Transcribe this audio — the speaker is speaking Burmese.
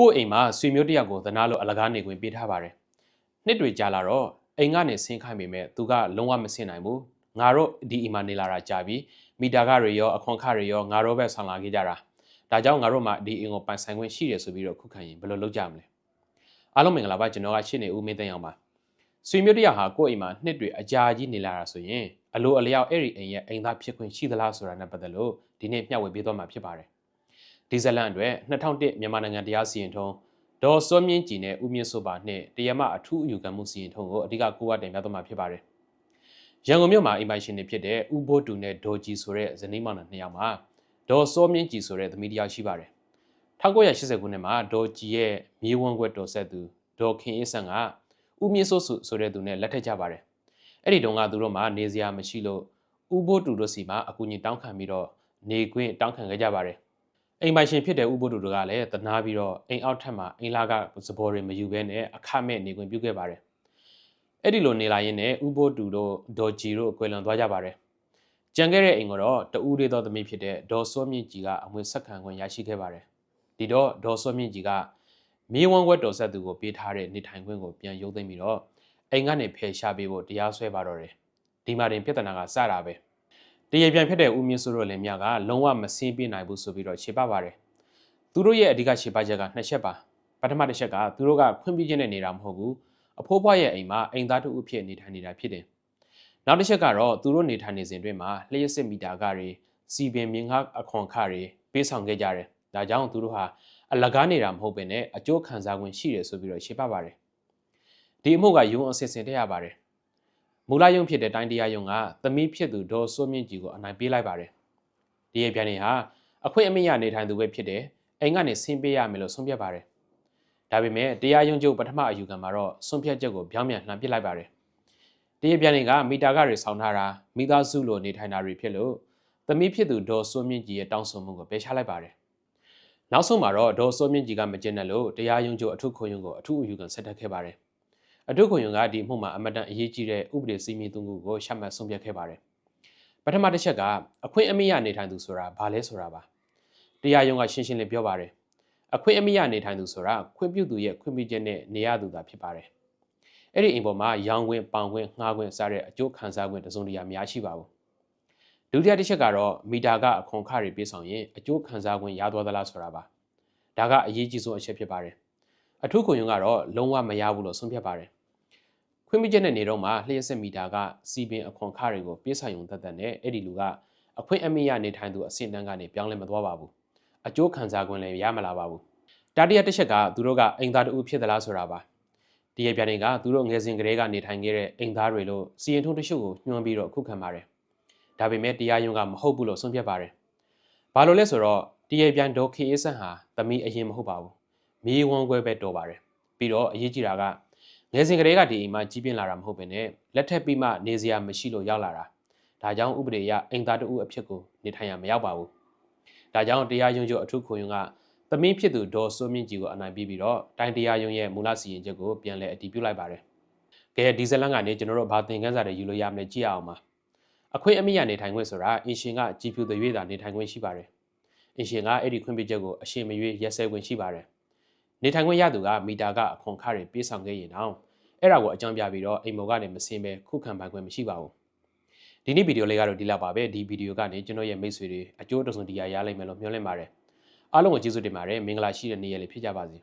ကိုယ့်အိမ်မှာဆွေမျိုးတစ်ယောက်ကိုသနာလို့အလကားနေခွင့်ပေးထားပါတယ်နှစ်တွေကြာလာတော့အိမ်ကနေဆင်းခိုင်းပေမဲ့သူကလုံးဝမဆင်းနိုင်ဘူးငါတို့ဒီအိမ်မှာနေလာတာကြာပြီမီတာခတွေရောအခွန်ခတွေရောငါတို့ပဲဆောင်လာခဲ့ကြတာဒါကြောင့်ငါတို့မှဒီအိမ်ကိုပိုင်ဆိုင်ခွင့်ရှိတယ်ဆိုပြီးတော့ခုခံရင်ဘယ်လိုလုပ်ကြမလဲအားလုံးမင်္ဂလာပါကျွန်တော်ကရှင်းနေဦးမင်းသိန်းအောင်ပါဆွေမျိုးတစ်ယောက်ဟာကိုယ့်အိမ်မှာနှစ်တွေအကြာကြီးနေလာတာဆိုရင်အလိုအလျောက်အဲ့ဒီအိမ်ရဲ့အိမ်သားဖြစ်ခွင့်ရှိသလားဆိုတာနဲ့ပတ်သက်လို့ဒီနေ့မျှဝေပေးသွားမှာဖြစ်ပါတယ် ဒီဇလန်အတွက်2001မြန်မာနိုင်ငံတရားစီရင်ထုံးဒေါ်စောမြင့်ကြည်နဲ့ဦးမြင့်စိုးပါနဲ့တရားမအထူးအယူခံမှုစီရင်ထုံးကိုအဓိကကိုးဝတင်ပြသွားမှာဖြစ်ပါတယ်ရန်ကုန်မြို့မှာအိမ်ပိုင်ရှင်တွေဖြစ်တဲ့ဦးဘိုးတူနဲ့ဒေါ်ကြည်ဆိုတဲ့ဇနီးမောင်နှံနှစ်ယောက်မှာဒေါ်စောမြင့်ကြည်ဆိုတဲ့သမီးတစ်ယောက်ရှိပါတယ်1980ခုနှစ်မှာဒေါ်ကြည်ရဲ့မြေဝန်းခွက်တော်ဆက်သူဒေါ်ခင်အေးဆန်းကဦးမြင့်စိုးဆိုတဲ့သူနဲ့လက်ထပ်ကြပါတယ်အဲ့ဒီတုန်းကသူတို့မှနေစရာမရှိလို့ဦးဘိုးတူတို့စီမှာအကူအညီတောင်းခံပြီးတော့နေခွင့်တောင်းခံခဲ့ကြပါတယ် အိမ်ပိုင်ရှင်ဖြစ်တဲ့ဥပုဒ္ဓတို့ကလည်းတနာပြီးတော့အိမ်အောက်ထပ်မှာအင်လာကစဘောတွေမယူဘဲနဲ့အခမဲ့နေခွင့်ပြုခဲ့ပါတယ်။အဲ့ဒီလိုနေလာရင်းနဲ့ဥပုဒ္ဓတို့ဒေါ်ဂျီတို့အကွယ်လွန်သွားကြပါတယ်။ကြံခဲ့တဲ့အိမ်ကတော့တူးလေးသောသမီးဖြစ်တဲ့ဒေါ်စောမြင့်ကြီးကအမွေဆက်ခံခွင့်ရရှိခဲ့ပါတယ်။ဒီတော့ဒေါ်စောမြင့်ကြီးကမြေဝန်းဝက်တော်ဆက်သူကိုပေးထားတဲ့နေထိုင်ခွင့်ကိုပြန်ရုပ်သိမ်းပြီးတော့အိမ်ကနေဖယ်ရှားပေးဖို့တရားစွဲပါတော့တယ်။ဒီမှာတင်ပြဿနာကစတာပဲ။ တရေပြန်ဖြစ်တဲ့ဦးမြင့်စိုးတို့လည်းမြကလုံးဝမစင်းပြနိုင်ဘူးဆိုပြီးတော့ခြေပပါတယ်သူတို့ရဲ့အဓိကခြေပချက်ကနှစ်ချက်ပါပထမတစ်ချက်ကသူတို့ကခွင့်ပြုခြင်းနဲ့နေတာမဟုတ်ဘူးအဖိုးဖွားရဲ့အိမ်မှာအိမ်သားတူအဖြစ်နေထိုင်နေတာဖြစ်တယ်နောက်တစ်ချက်ကတော့သူတို့နေထိုင်နေစဉ်အတွင်းမှာလျှက်စစ်မီတာကတွေစီပင်မြင်းကားအခွန်ခတွေပေးဆောင်ခဲ့ကြတယ်ဒါကြောင့်သူတို့ဟာအလကားနေတာမဟုတ်ဘဲနဲ့အကျိုးခံစား권ရှိတယ်ဆိုပြီးတော့ခြေပပါတယ်ဒီအမှုကယုံအစစ်စင်တက်ရပါတယ် မူလယုံဖြစ်တဲ့တိုင်းတရားယုံကသမီးဖြစ်သူဒေါ်စိုးမြင့်ကြီးကိုအနိုင်ပေးလိုက်ပါတယ်။ဒီရဲ့ပြန်နေဟာအခွင့်အမိရနေထိုင်သူပဲဖြစ်တယ်။အိမ်ကနေဆင်းပေးရမယ်လို့ဆုံးဖြတ်ပါတယ်။ဒါပေမဲ့တရားယုံချုပ်ပထမအယူခံမှာတော့ဆုံးဖြတ်ချက်ကိုပြောင်းပြန်လှန်ပစ်လိုက်ပါတယ်။ဒီရဲ့ပြန်နေကမီတာကတွေဆောင်းထားတာမိသားစုလိုနေထိုင်တာတွေဖြစ်လို့သမီးဖြစ်သူဒေါ်စိုးမြင့်ကြီးရဲ့တောင်းဆိုမှုကိုပယ်ချလိုက်ပါတယ်။နောက်ဆုံးမှာတော့ဒေါ်စိုးမြင့်ကြီးကမကျင့်တဲ့လို့တရားယုံချုပ်အထုခွင့်ယုံကိုအထုအယူခံဆက်တက်ခဲ့ပါတယ်။ အထုခွန်ယုံကဒီမှုမှာအမတန်အရေးကြီးတဲ့ဥပဒေစည်းမျဉ်းသုံးခုကိုရှမှတ်ဆုံးဖြတ်ခဲ့ပါတယ်။ပထမတစ်ချက်ကအခွင့်အမိရနေထိုင်သူဆိုတာဘာလဲဆိုတာပါ။တရားယုံကရှင်းရှင်းလင်းပြောပါတယ်။အခွင့်အမိရနေထိုင်သူဆိုတာခွင့်ပြုသူရဲ့ခွင့်ပြုချက်နဲ့နေရသူသာဖြစ်ပါတယ်။အဲ့ဒီအိမ်ပေါ်မှာရောင်းခွင့်ပောင်ခွင့်ငှားခွင့်စတဲ့အကျိုးခံစားခွင့်တစုံတရာများရှိပါဘူး။ဒုတိယတစ်ချက်ကတော့မီတာကအခွန်ခတွေပေးဆောင်ရင်အကျိုးခံစားခွင့်ရသွားသလားဆိုတာပါ။ဒါကအရေးကြီးဆုံးအချက်ဖြစ်ပါတယ်။အထူးခွန်ယုံကတော့လုံးဝမရဘူးလို့ဆုံးဖြတ်ပါတယ် ခွင့်ပြုချက်နဲ့နေတော့မှလျှက်စစ်မီတာကစီပင်အခွန်ခတွေကိုပြေးဆိုင်ုံသက်သက်နဲ့အဲ့ဒီလူကအခွင့်အမိရနေထိုင်သူအဆင့်တန်းကနေပြောင်းလဲမသွားပါဘူးအကျိုးခံစား권လည်းရမလာပါဘူးတတိယတစ်ချက်ကသူတို့ကအိမ်သားတူဖြစ်သလားဆိုတာပါဒီရပြန်တွေကသူတို့ငယ်စဉ်ကလေးကနေထိုင်ခဲ့တဲ့အိမ်သားတွေလို့စီရင်ထုံးတချို့ကိုညွှန်းပြီးတော့ခုခံပါတယ်ဒါပေမဲ့တရားရုံးကမဟုတ်ဘူးလို့ဆုံးဖြတ်ပါတယ်ဘာလို့လဲဆိုတော့ဒီရပြန်ဒေါ်ခေအေးဆန်ဟာသမီးအရင်မဟုတ်ပါဘူးမြေဝန်းခွဲပဲတော်ပါတယ်ပြီးတော့အရေးကြီးတာက ငယ်စဉ်ကလေးကဒီအိမ်မှာကြီးပြင်းလာတာမဟုတ်ဘဲနဲ့လက်ထက်ပြီးမှနေစရာမရှိလို့ရောက်လာတာဒါကြောင့်ဥပဒေအရအိမ်သားတဦးအဖြစ်ကိုနေထိုင်ရမရောက်ပါဘူးဒါကြောင့်တရားရုံးချုပ်အထုခွန်ယုံကသမင်းဖြစ်သူဒေါ်စိုးမြင့်ကြီးကိုအနိုင်ပြီးပြီးတော့တိုင်းတရားရုံးရဲ့မူလစီရင်ချက်ကိုပြန်လည်အတည်ပြုလိုက်ပါတယ်ကဲဒီဇလန်ကနေကျွန်တော်တို့ဘာသင်ခန်းစာတွေယူလို့ရမလဲကြည့်အောင်ပါအခွင့်အမိရနေထိုင်ခွင့်ဆိုတာအင်ရှင်ကကြည်ဖြူသွေးတာနေထိုင်ခွင့်ရှိပါတယ်အင်ရှင်ကအဲ့ဒီခွင့်ပြုချက်ကိုအရှင်မရွေးရက်စဲခွင့်ရှိပါတယ် နေထိုင်ခွင့်ရသူကမီတာကအခွန်ခတွေပြေးဆောင်ခဲ့ရင်တော့အဲ့ဒါကိုအကြောင်းပြပြီးတော့အိမ်မော်ကနေမစင်းပဲခုခံပိုင်ခွင့်မရှိပါဘူးဒီနေ့ဗီဒီယိုလေးကတော့ဒီလောက်ပါပဲဒီဗီဒီယိုကနေကျွန်တော်ရဲ့မိတ်ဆွေတွေအကျိုးတစုံတရာရလိမ့်မယ်လို့မျှော်လင့်ပါတယ်အားလုံးကိုကျေးဇူးတင်ပါတယ်မင်္ဂလာရှိတဲ့နေ့ရက်လေးဖြစ်ကြပါစေ